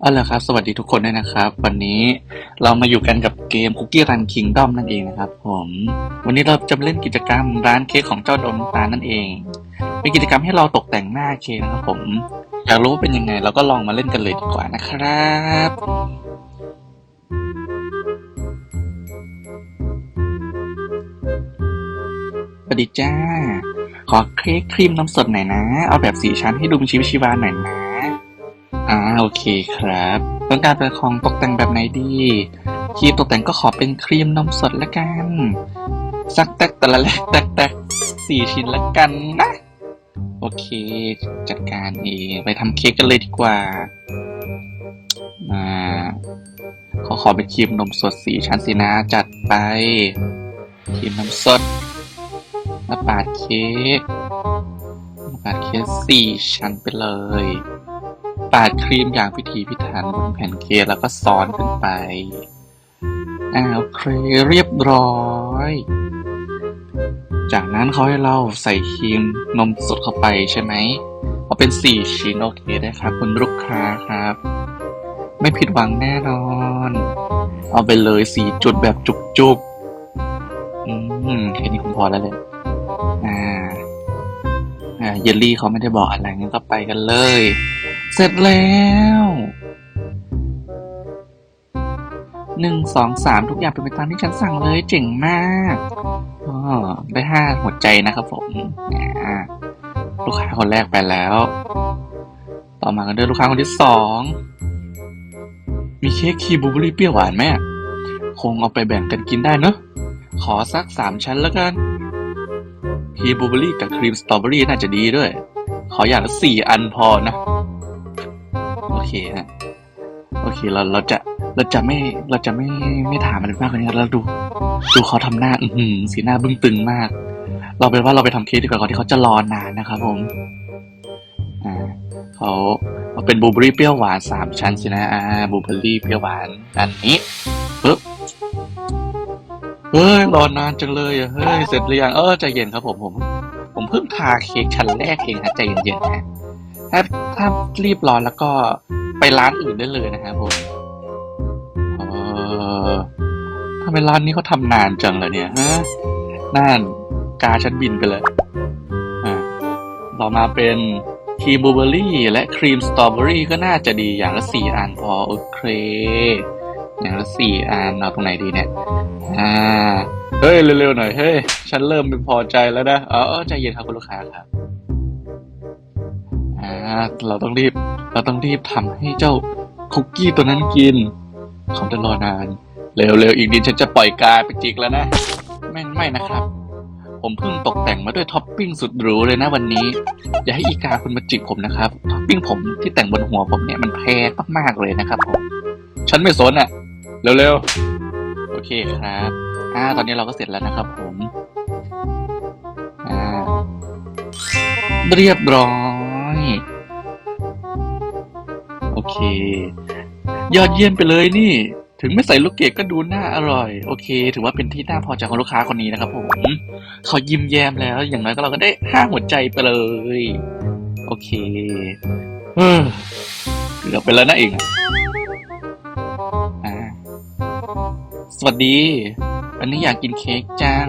เอาละครับ สวัสดีทุกคนด้วยนะครับ วันนี้เรามาอยู่กันกับเกม Cookie Run Kingdom นั่นเองนะครับ ผม วันนี้เราจะเล่นกิจกรรมร้านเค้กของเจ้าดมตานั่นเอง เป็นกิจกรรมให้เราตกแต่งหน้าเค้กนะครับ ผมอยากรู้เป็นยังไง เราก็ลองมาเล่นกันเลยดีกว่านะครับสวัสดีจ้า ขอเค้กครีมน้ำสดหน่อยนะ เอาแบบสีชั้นให้ดูมีชีวิตชีวาหน่อยนะ อ่าโอเคครับ ต้องการเป็นของตกแต่งแบบไหนดีครีมตกแต่งก็ขอเป็นครีมนมสดละกัน สักแตกแต่ละแลกแตกแตกสี่ชิ้นละกันนะ โอเค จัดการเองไปทำเค้กกันเลยดีกว่าอ่าขอขอเป็นครีมนมสดสี่ชั้นสินะ จัดไปครีมนมสดแล้วปาดเค้กปาดเค้กสี่ชั้นไปเลย ปาดครีมอย่างพิถีพิถันบนแผ่นเค้กแล้วก็ซ้อนขึ้นไปอ่าโอเคเรียบร้อย จากนั้นเขาให้เราใส่ครีมนมสดเข้าไปใช่ไหมเอาเป็นสี่ชิ้นโอเคได้ครับคุณลูกค้าครับ ไม่ผิดหวังแน่นอน เอาไปเลยสี่จุดแบบจุกๆอืมแค่นี้คงพอแล้วเลยอ่าอ่าเยลลี่เขาไม่ได้บอกอะไรงั้นก็ไปกันเลย เสร็จแล้วหนึ่งสองสามทุกอย่างเป็นไปตามที่ฉันสั่งเลยเจ๋งมากอ๋อได้ห้าหัวใจนะครับผมลูกค้าคนแรกไปแล้ว ต่อมากันด้วยลูกค้าคนที่สองมีเค้กคีบูเบอรี่เปรี้ยวหวานไหมอะคงเอาไปแบ่งกันกินได้เนอะขอสักสามชั้นแล้วกันคีบูเบอรี่กับครีมสตรอเบอรี่น่าจะดีด้วย ขออย่างละสี่อันพอนะ อเคฮะโอเคเราเราจะเราจะไม่เราจะไม่ไม่ถามอะไรมากกว่านี้แล้วดูดูเขาทำหน้า อืสีหน้าบึ้งตึงมาก เราเป็นว่าเราไปทำเค้กดีกว่าก่อนที่เขาจะรอนานนะครับผมอ่าเขาเขาเป็นบลูเบอรี่เปรี้ยวหวานสามชั้นสินะอ่าบลูเบอรี่เปรี้ยวหวานอันนี้ปึ๊บเฮ้ยรอนานจังเลยอะเฮ้ยเสร็จหรือยังเออใจเย็นครับผมผม ผมเพิ่งทาเค้กชั้นแรกเองฮะใจเย็นๆนะ ถ้ารีบร้อนแล้วก็ไปร้านอื่นได้เลยนะครับผมเออทำไมร้านนี้เขาทำนานจังเลยเนี่ยฮะนั่นกาฉันบินไปเลยอ่าต่อมาเป็นครีมบลูเบอร์รี่และครีมสตรอเบอรี่ก็น่าจะดีอย่างละสี่อันพอโอเค อย่างละสี่อันเอาตรงไหนดีเนี่ยอ่าเฮ้ยเร็วๆหน่อยเฮ้ยฉันเริ่มไม่พอใจแล้วนะเออใจเย็นครับคุณลูกค้าครับ อ่าเราต้องรีบ เราต้องรีบทำให้เจ้าคุกกี้ตัวนั้นกิน เขาจะรอนาน เร็วๆอีกนิดฉันจะปล่อยกายไปจิกแล้วนะ ไม่ไม่นะครับ ผมเพิ่งตกแต่งมาด้วยท็อปปิ้งสุดหรูเลยนะวันนี้ อย่าให้อีกาคุณมาจิกผมนะครับ ท็อปปิ้งผมที่แต่งบนหัวผมเนี่ยมันแพงมากๆเลยนะครับผม ฉันไม่สนอะ่ะ เร็วๆ โอเคครับ อ่า ตอนนี้เราก็เสร็จแล้วนะครับผม อ่า เรียบร้อย โอเค ยอดเยี่ยมไปเลยนี่ ถึงไม่ใส่ลูกเกดก็ดูน่าอร่อย โอเค ถือว่าเป็นที่น่าพอใจของลูกค้าคนนี้นะครับผมเขายิ้มแย้มแล้ว อย่างน้อยก็เราก็ได้ห้าหัวใจไปเลย โอเคเออเกือบไปแล้วนะเองอสวัสดีวันนี้อยากกินเค้กจัง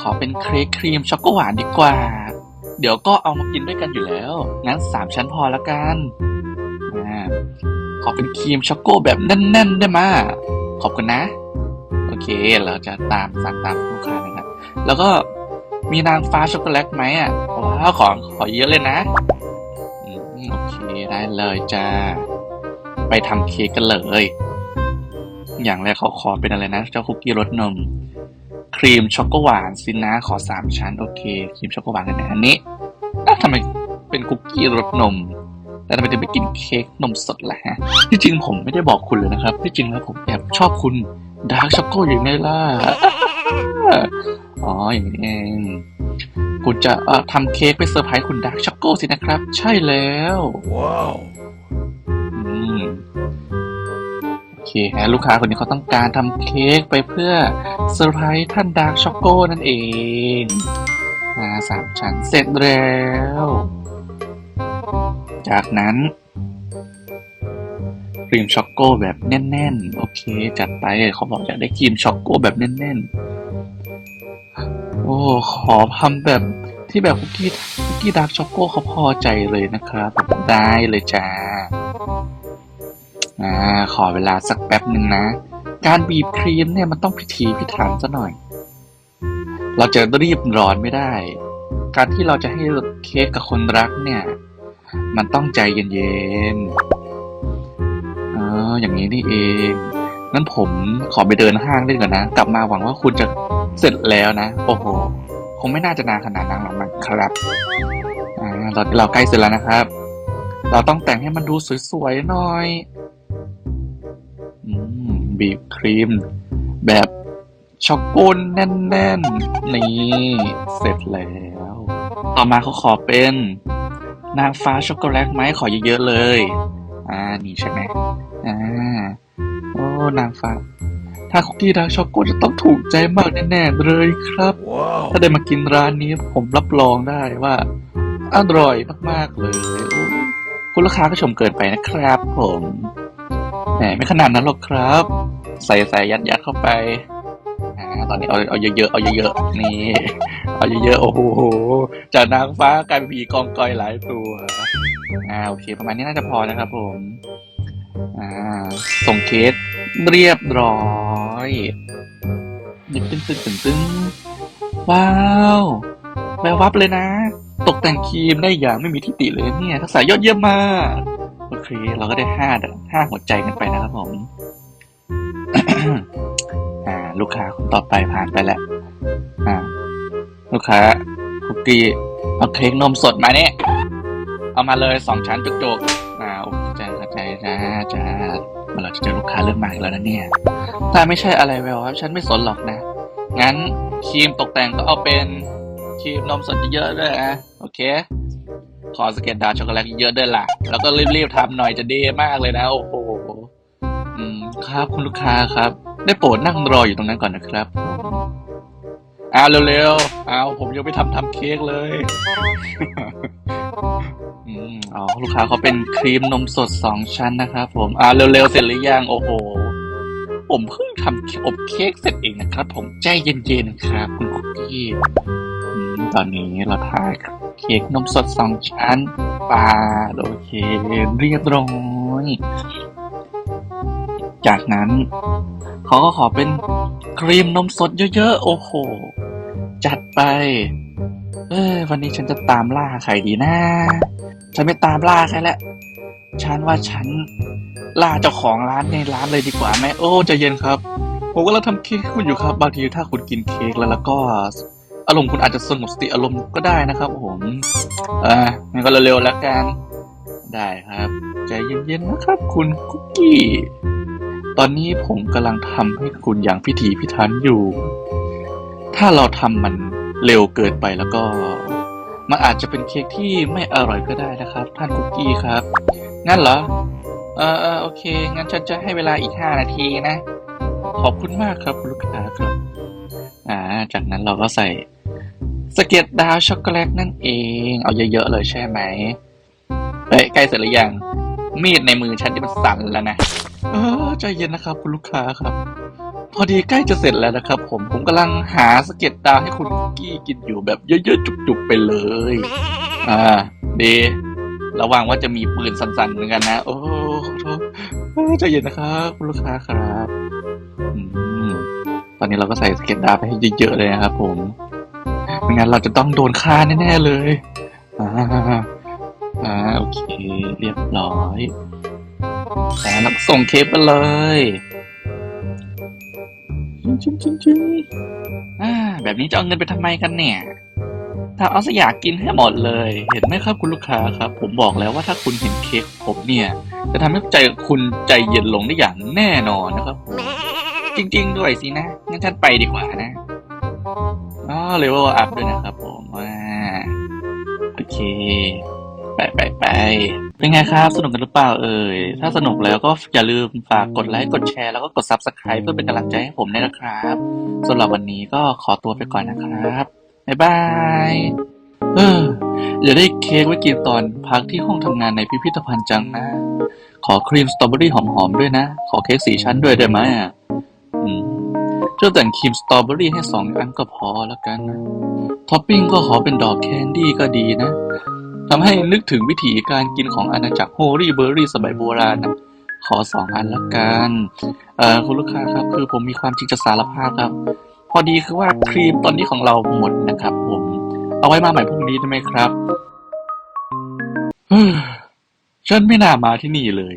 ขอเป็นเค้กครีมช็อกโกหวานดีกว่า เดี๋ยวก็เอามากินด้วยกันอยู่แล้ว งั้นสามชั้นพอละกันอ่าขอเป็นครีมช็อกโกแบบแน่นๆได้ไหมขอบคุณนะ โอเค เราจะตามสั่งตามลูกค้านะครับ แล้วก็มีนางฟ้าช็อกโกแลตไหมอะว้าวของขอเยอะเลยนะโอเคได้เลยจ้า ไปทำเค้กกันเลย อย่างแรกเขาขอเป็นอะไรนะ เจ้าคุกกี้รสนม ครีมช็อกโกหวานสินะขอสามชั้น โอเค ครีมช็อกโกหวานกันนะอันนี้ ทำไมเป็นคุกกี้รสนมแล้วทำไมถึงไปกินเค้กนมสดล่ะฮะ ที่จริงผมไม่ได้บอกคุณเลยนะครับ ที่จริงแล้วผมแอบชอบคุณดาร์กช็อกโกอย่างไงล่ะ อ๋ออย่างนี้เองคุณจะเอ่อทำเค้กไปเซอร์ไพรส์คุณดาร์กช็อกโกสินะครับ ใช่แล้ว Wow. อืมโอเคฮะลูกค้าคนนี้เขาต้องการทำเค้กไปเพื่อเซอร์ไพรส์ท่านดาร์กช็อกโกนั่นเอง อ่าสามชั้นเสร็จแล้ว จากนั้นครีมช็อกโกแบบแน่นๆ โอเค จัดไปเขาบอกอยากได้ครีมช็อกโกแบบแน่นๆ โอ้ ขอทำแบบที่แบบคุกกี้คุกกี้ดาร์กช็อกโกเขาพอใจเลยนะครับ ได้เลยจ้าอ่าขอเวลาสักแป๊บหนึ่งนะ การบีบครีมเนี่ยมันต้องพิถีพิถันซะหน่อย เราจะรีบร้อนไม่ได้ การที่เราจะให้เค้กกับคนรักเนี่ย มันต้องใจเย็นๆอ๋ออย่างนี้นี่เองงั้นผมขอไปเดินห้างเล่นก่อนนะ กลับมาหวังว่าคุณจะเสร็จแล้วนะ โอ้โห คงไม่น่าจะนานขนาดนั้นหรอกนะครับอ่าเราเราใกล้เสร็จแล้วนะครับ เราต้องแต่งให้มันดูสวยๆหน่อย อืม บีบครีม แบบ ช็อกโกแน่นๆ นี่ เสร็จแล้ว ต่อมาเขาขอเป็น นางฟ้าช็อกโกแลตไหมขอเยอะๆเลย อ่า นี่ใช่ไหมอ่า โอ้ นางฟ้า ถ้าคุกกี้ดาร์กช็อกโกจะต้องถูกใจมากแน่ๆเลยครับถ้าได้มากินร้านนี้ผมรับรองได้ว่า อร่อยมากๆเลยโอ้คุณลูกค้าก็ชมเกินไปนะครับผมแหมไม่ขนาดนั้นหรอกครับ ใส่ใส่ยัดยัดเข้าไป ตอนนี้เอาเอาเยอะๆเอาเยอะๆนี่เอาเยอะๆโอ้โหจากนางฟ้ากลายเป็นผีกองกอยหลายตัวอ่าโอเค ประมาณนี้น่าจะพอนะครับผมอ่าส่งเคสเรียบร้อยตึ้งตึ้งตึ้งตึ้งตึ้งว้าวแวววับเลยนะ ตกแต่งครีมได้อย่างไม่มีที่ติเลยเนี่ยทักษะยอดเยี่ยมมาก โอเค เราก็ได้ห้าห้าหัวใจกันไปนะครับผม ลูกค้าคนต่อไปผ่านไปแล้วอ่าลูกค้าคุกกี้เอาเค้กนมสดมาเนี่ยเอามาเลยสองชั้นจุกๆอ่าโอเคจ้าเข้าใจจ้าจ้าเมื่อเราจะเจอลูกค้าเริ่มมาอีกแล้วนะเนี่ยถ้าไม่ใช่อะไรแววครับฉันไม่สนหรอกนะ งั้นครีมตกแต่งก็เอาเป็นครีมนมสดเยอะๆด้วยอะโอเคขอสเก็ตดาร์กช็อกโกแลตเยอะด้วยล่ะ แล้วก็รีบๆทำหน่อยจะดีมากเลยนะ โอ้โหครับคุณลูกค้าครับ ได้โปรดนั่งรออยู่ตรงนั้นก่อนนะครับอ้าวเร็วๆอ้าวผมยังไม่ทำทำเค้กเลยอืมอ๋อลูกค้าเขาเป็นครีมนมสดสองชั้นนะครับผมอ่าเร็วๆเสร็จหรือยังโอ้โห ผมเพิ่งทำอบเค้กเสร็จเองนะครับ ผมใจเย็นๆครับคุณคุกกี้ตอนนี้เราทาเค้กนมสดสองชั้นปาโอเคเรียบร้อยจากนั้น เขาก็ขอเป็นครีมนมสดเยอะๆ โอ้โห จัดไป เอ้ยวันนี้ฉันจะตามล่าใครดีนะ ฉันไม่ตามล่าใครแล้ว ฉันว่าฉันล่าเจ้าของร้านในร้านเลยดีกว่าไหมโอ้ใจะเย็นครับ ผมก็ลังทำเค้กคุณอยู่ครับบางทีถ้าคุณกินเค้กแล้วแล้วก็อารมณ์คุณอาจจะสงบสติอารมณ์ก็ได้นะครับผมอ่างั้นก็เร็วๆแล้วกัน ได้ครับ ใจเย็นๆนะครับ คุณคุกกี้ ตอนนี้ผมกำลังทำให้คุณอย่างพิถีพิถันอยู่ ถ้าเราทำมันเร็วเกินไปแล้วก็ มันอาจจะเป็นเค้กที่ไม่อร่อยก็ได้นะครับ ท่านคุกกี้ครับ งั้นเหรอ เออเออโอเค งั้นฉันจะให้เวลาอีกห้านาทีนะ ขอบคุณมากครับคุณลูกค้าครับ อ่า จากนั้นเราก็ใส่สเก็ตดาวช็อกโกแลตนั่นเอง เอาเยอะๆเลยใช่ไหมเฮ้ยใกล้เสร็จหรือยัง มีดในมือฉันที่มันสั่นแล้วนะ เออใจเย็นนะครับ คุณลูกค้าครับ พอดีใกล้จะเสร็จแล้วนะครับ ผมผมกำลังหาสเก็ตดาวให้คุณคุกกี้กินอยู่แบบเยอะๆจุกๆไปเลย อ่าดีระวังว่าจะมีปืนสั่นๆเหมือนกันนะ โอ้ขอโทษใจเย็นนะครับคุณลูกค้าครับอตอนนี้เราก็ใส่สเก็ตดาวไปให้เยอะๆเลยนะครับผมไม่งั้นเราจะต้องโดนฆ่าแน่ๆเลย อ่าอ่าโอเค เรียบร้อย แต่เราส่งเคปไปเลยจริงจริงจริงอ่าแบบนี้จะเอาเงินไปทำไมกันเนี่ย ถ้าเอาสยากกินให้หมดเลย เห็นไหมครับคุณลูกค้าครับ ผมบอกแล้วว่าถ้าคุณเห็นเค้กผมเนี่ย จะทำให้ใจคุณใจเย็นลงได้อย่างแน่นอนนะครับ จริง ๆ ด้วยสินะงั้นฉันไปดีกว่านะอ๋อเลเวลอัพด้วยนะครับผมว่าโอเค ไปไปไปเป็นไงครับ สนุกกันหรือเปล่าเอ่ย ถ้าสนุกแล้วก็อย่าลืมฝากกดไลค์ กดแชร์ แล้วก็กด Subscribe เพื่อเป็นกำลังใจให้ผมด้วยนะครับสำหรับวันนี้ก็ขอตัวไปก่อนนะครับ บ๊ายบายเอออย่าได้เค้กไว้กินตอนพักที่ห้องทำงานในพิพิธภัณฑ์จังนะ ขอครีมสตรอเบอรี่หอมๆด้วยนะ ขอเค้กสีชั้นด้วยได้ไหมอะอืมจ้าแต่งครีมสตรอเบอรี่ให้สองอันก็พอแล้วกันนะท็อปปิ้งก็ขอเป็นดอกแคนดี้ก็ดีนะ ทำให้นึกถึงวิถีการกินของอาณาจักรโฮลี่เบอร์รี่สมัยโบราณนะขอสองอันละกันเอ่อคุณลูกค้าครับ คือผมมีความจริงจะสารภาพครับ พอดีคือว่าครีมตอนนี้ของเราหมดนะครับผม เอาไว้มาใหม่พรุ่งนี้ได้ไหมครับเฮ้ยฉันไม่น่ามาที่นี่เลย